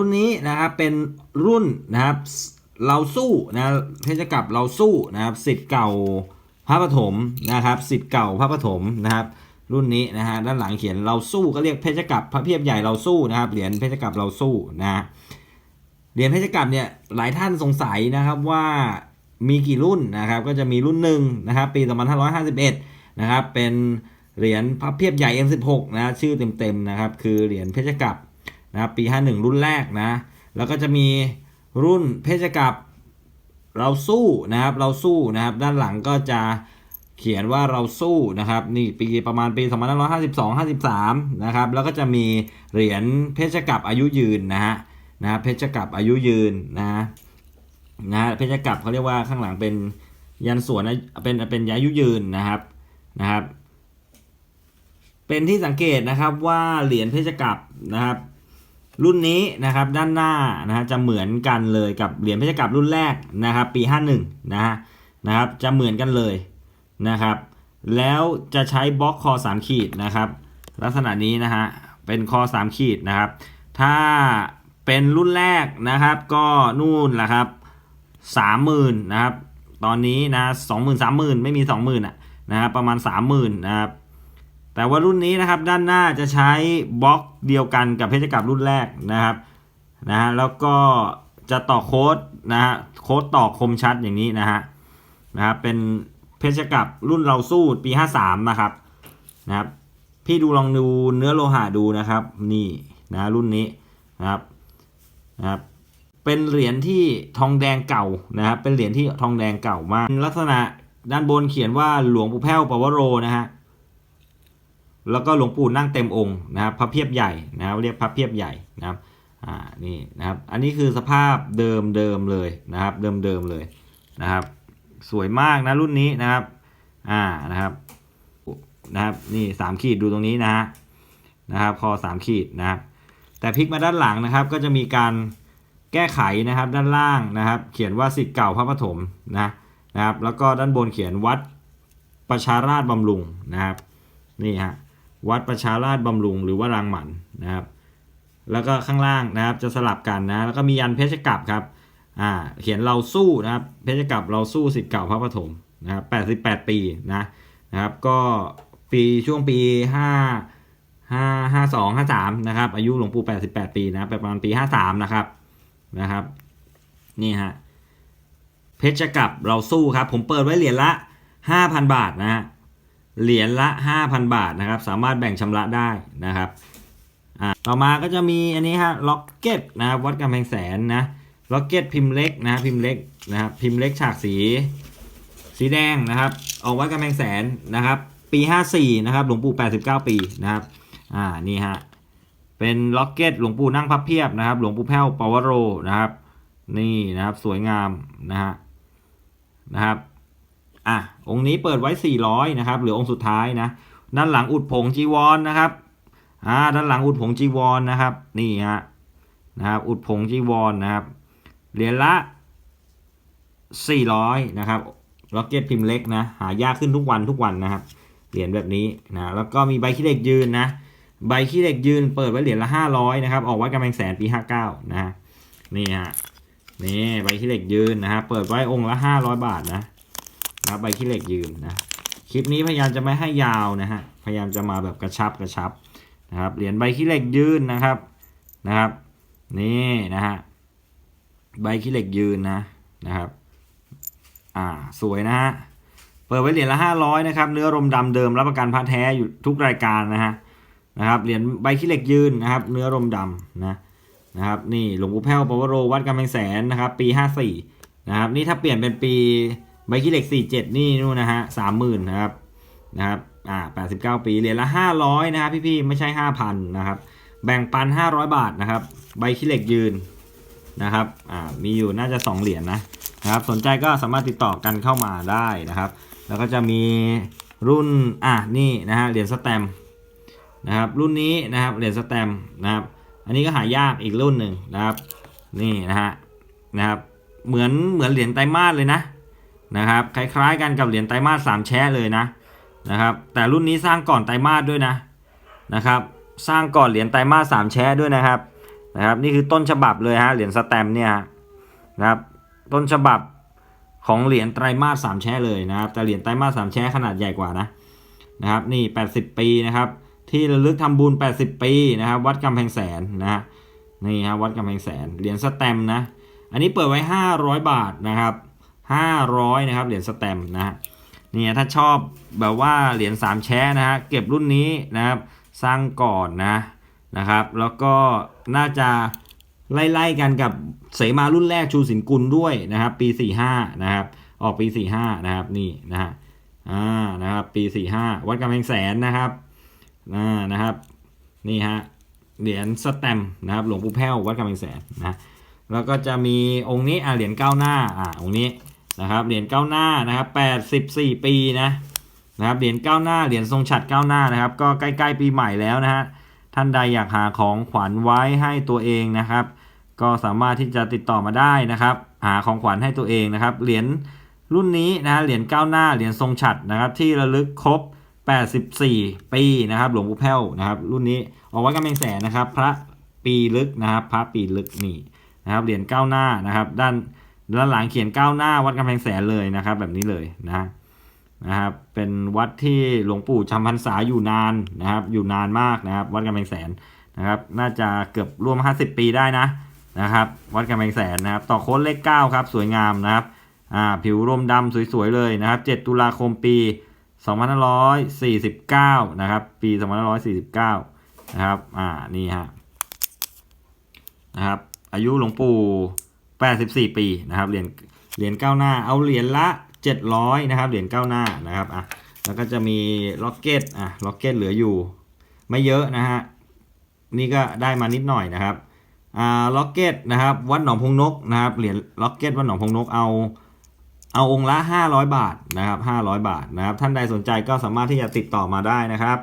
รุ่นนี้นะครับเป็นรุ่นนะครับเราสู้นะเพชรกับเราสู้นะครับสิทธิ์เก่าพระปฐมนะครับสิทธิ์เก่าพระปฐมนะครับ รุ่นนี้นะฮะด้านหลังเขียนเราสู้ก็เรียกเพชรกับพระเพียบใหญ่เราสู้นะครับเหรียญเพชรกับเราสู้นะฮะเหรียญเพชรกับเนี่ยหลายท่านสงสัยนะครับว่ามีกี่รุ่นนะครับก็จะมีรุ่นหนึ่งนะครับปี 2551 นะครับเป็นเหรียญพระเพียบใหญ่ M16 นะชื่อเต็มๆนะครับคือเหรียญเพชรกับ นะครับปี 51 รุ่นแรกนะ แล้วก็จะมีรุ่นเพชรกับเราสู้นะครับ เราสู้นะครับ ด้านหลังก็จะเขียนว่าเราสู้นะครับ นี่ปีประมาณปี2552 53 นะครับ แล้วก็จะมีเหรียญเพชรกับอายุยืนนะฮะนะเพชรกับอายุยืนนะนะเพชรกับเขาเรียกว่าข้างหลังเป็นยันสวนเป็นเป็นอายุยืนนะครับนะครับ เป็นที่สังเกตนะครับว่าเหรียญเพชรกับนะครับ รุ่นนี้นะครับด้านหน้านะฮะจะเหมือนกันเลยกับเหรียญเพชรกับรุ่นแรกนะครับปี 51นะฮะนะครับจะเหมือนกันเลยนะครับ แล้วจะใช้บล็อกคอ3ขีดนะครับ ลักษณะนี้นะฮะเป็นคอ3ขีดนะครับ ถ้าเป็นรุ่นแรกนะครับก็นู่นแหละครับ30,000นะครับตอนนี้นะ20,000 30,000ไม่มี 20,000อะนะครับประมาณ 30,000นะครับ แต่ว่ารุ่นนี้นะครับด้านหน้าจะใช้บล็อกเดียวกันกับเพชรกับรุ่นแรกนะครับนะฮะแล้วก็จะต่อโค้ดนะฮะโค้ดต่อคมชัดอย่างนี้นะฮะนะครับเป็นเพชรกับรุ่นเราสู้ปี 53 นะครับนะครับ พี่ดูลองดูเนื้อโลหะดูนะครับนี่นะรุ่นนี้นะครับนะครับเป็นเหรียญที่ทองแดงเก่านะครับเป็นเหรียญที่ทองแดงเก่ามากลักษณะด้านบนเขียนว่าหลวงปู่แพ้วปวโรนะฮะ แล้วก็หลวงปู่นั่งเต็มองค์นะครับพระเพียบใหญ่นะครับเรียกพระเพียบใหญ่นะครับอ่านี่นะครับอันนี้คือสภาพเดิมเดิมเลยนะครับ เดิมเดิมเลยนะครับ สวยมากนะรุ่นนี้นะครับอ่านะครับนะครับนี่สามขีดดูตรงนี้นะฮะนะครับคอสามขีดนะครับแต่พลิกมาด้านหลังนะครับ ก็จะมีการแก้ไขนะครับด้านล่างนะครับ เขียนว่าสิทธิ์เก่าพระปฐมนะนะครับ แล้วก็ด้านบนเขียนวัดประชาราชบำรุงนะครับ นี่ฮะ วัดประชาราชบำรุงหรือว่ารางหมันนะครับ แล้วก็ข้างล่างนะครับจะสลับกันนะ แล้วก็มียันเพชรกับครับ อ่า เขียนเราสู้นะครับ เพชรกับเราสู้สิทธิ์เก่าพระปฐมนะครับ 88 ปีนะนะครับ ก็ปีช่วงปี 5 5 52 53นะครับ อายุหลวงปู่ 88 ปีนะประมาณปี 53 นะครับ นะครับ นี่ฮะ เพชรกับเราสู้ครับ ผมเปิดไว้เหรียญละ 5,000 บาทนะฮะ เหรียญละ 5,000 บาทนะครับ สามารถแบ่งชำระได้นะครับต่อมาก็จะมีอันนี้ฮะล็อกเก็ตนะครับวัดกำแพงแสนนะล็อกเก็ตพิมพ์เล็กนะพิมพ์เล็กนะครับพิมพ์เล็กฉากสี สีแดงนะครับออกวัดกำแพงแสนนะครับ ปี 54 นะครับหลวงปู่ 89 ปีนะครับอ่านี่ฮะเป็นล็อกเก็ตหลวงปู่นั่งพับเพียบนะครับ หลวงปู่แพ้วปวโรนะครับ นี่นะครับสวยงามนะฮะนะครับ อะองค์นี้เปิดไว้ 400นะครับเหลือองค์สุดท้ายนะ ด้านหลังอุดผงจีวรนนะครับอ่าด้านหลังอุดผงจีวรนนะครับ นี่ฮะนะครับอุดผงจีวรนนะครับเหรียญละ 400นะครับล็อกเก็ตพิมพ์เล็กนะ หายากขึ้นทุกวันทุกวันนะครับเหรียญแบบนี้นะแล้วก็มีใบขี้เหล็กยืนนะใบขี้เหล็กยืนเปิดไว้เหรียญละ 500นะครับออกไว้กำแพงแสนปี 59นะฮะนี่ฮะนี่ใบขี้เหล็กยืนนะฮะเปิดไว้องค์ละ 500 บาทนะ นะครับใบขี้เหล็กยืนนะคลิปนี้พยายามจะไม่ให้ยาวนะฮะพยายามจะมาแบบกระชับกระชับนะครับเหรียญใบขี้เหล็กยืนนะครับนะครับนี่นะฮะใบขี้เหล็กยืนนะนะครับอ่าสวยนะฮะเปิดไว้เหรียญละห้าร้อยนะครับเนื้อรมดำเดิมรับประกันพระแท้อยู่ทุกรายการนะฮะนะครับเหรียญใบขี้เหล็กยืนนะครับ เนื้อรมดำนะนะครับนี่หลวงปู่แพ้วปวโรวัดกำแพงแสนนะครับ ปีห้าสี่นะครับนี่ถ้าเปลี่ยนเป็นปี ใบขี้เหล็ก47นี่นู่นนะฮะ30,000นะครับนะครับอ่า89ปีเหรียญละ500นะครับพี่ๆไม่ใช่5,000นะครับแบ่งปัน500บาทนะครับใบขี้เหล็กยืนนะครับอ่ามีอยู่น่าจะ2เหรียญนะนะครับสนใจก็สามารถติดต่อกันเข้ามาได้นะครับ แล้วก็จะมีรุ่นอะนี่นะฮะเหรียญสแตมป์นะครับรุ่นนี้นะครับเหรียญสแตมป์นะครับอันนี้ก็หายากอีกรุ่นหนึ่งนะครับนี่นะฮะนะครับเหมือนเหมือนเหรียญไตรมาสเลยนะ นะครับคล้ายๆกันกับเหรียญไตรมาสสามแชะเลยนะนะครับแต่รุ่นนี้สร้างก่อนไตรมาสด้วยนะนะครับสร้างก่อนเหรียญไตรมาสสามแชะด้วยนะครับนะครับนี่คือต้นฉบับเลยฮะเหรียญสแตมป์เนี่ยนะครับต้นฉบับของเหรียญไตรมาสสามแช่เลยนะครับแต่เหรียญไตรมาสสามแช่ขนาดใหญ่กว่านะนะครับนี่ 80 ปีนะครับที่ระลึกทำบุญ 80 ปีนะครับวัดกำแพงแสนนะนี่ฮะวัดกำแพงแสนเหรียญสแตมป์นะอันนี้เปิดไว้ 500 บาทนะครับ 500 นะครับ เหรียญสแตมนะฮะเนี่ยถ้าชอบแบบว่าเหรียญ3แช้นะฮะเก็บรุ่นนี้นะครับ สร้างก่อนนะนะครับ แล้วก็น่าจะไล่ๆกันกับเสมารุ่นแรกชูสินกุลด้วยนะครับ ปี 45 นะครับ ออกปี 45 นะครับนี่นะฮะอ่านะครับปี 45 วัดกำแพงแสนนะครับอ่านะครับนี่ฮะเหรียญสแตมนะครับหลวงปู่แพ้ววัดกำแพงแสนนะแล้วก็จะมีองค์นี้อ่าเหรียญก้าวหน้าอ่าองค์นี้ นะครับเหรียญก้าวหน้านะครับ 84 ปีนะนะครับเหรียญก้าวหน้าเหรียญทรงฉัดก้าวหน้านะครับ ก็ใกล้ๆปีใหม่แล้วนะฮะท่านใดอยากหาของขวัญไว้ให้ตัวเองนะครับ ก็สามารถที่จะติดต่อมาได้นะครับ หาของขวัญให้ตัวเองนะครับเหรียญรุ่นนี้นะฮะเหรียญก้าวหน้าเหรียญทรงฉัดนะครับที่ระลึกครบ 84 ปีนะครับ หลวงปู่แพ้วนะครับ รุ่นนี้ออกไว้กำแพงแสนนะครับ พระปีลึกนะครับ พระปีลึกนี่นะครับเหรียญก้าวหน้านะครับ ด้าน ด้านหลังเขียนก้าวหน้าวัดกำแพงแสนเลยนะครับ แบบนี้เลยนะนะครับเป็นวัดที่หลวงปู่จำพรรษาอยู่นานนะครับ อยู่นานมากนะครับ วัดกำแพงแสนนะครับ น่าจะเกือบร่วม 50 ปีได้นะนะครับ วัดกำแพงแสนนะครับ ต่อโค้ดเลข9ครับ สวยงามนะครับอ่าผิวร่มดำสวยๆเลยนะครับ 7 ตุลาคมปี 2549 นะครับ ปี 2549 นะครับอ่านี่ฮะนะครับ อายุหลวงปู่ 84 ปีนะครับเหรียญเหรียญก้าวหน้า เอาเหรียญละ 700นะครับเหรียญก้าวหน้านะครับอะแล้วก็จะมีล็อกเก็ตอะล็อกเก็ตเหลืออยู่ ไม่เยอะนะฮะนี่ก็ได้มานิดหน่อยนะครับอ่าล็อกเก็ตนะครับวัดหนองพงนกนะครับเหรียญล็อกเก็ตวัดหนองพงนกเอาเอาองค์ละ 500 บาทนะครับ500 บาทนะครับท่านใดสนใจก็สามารถที่จะติดต่อมาได้นะครับ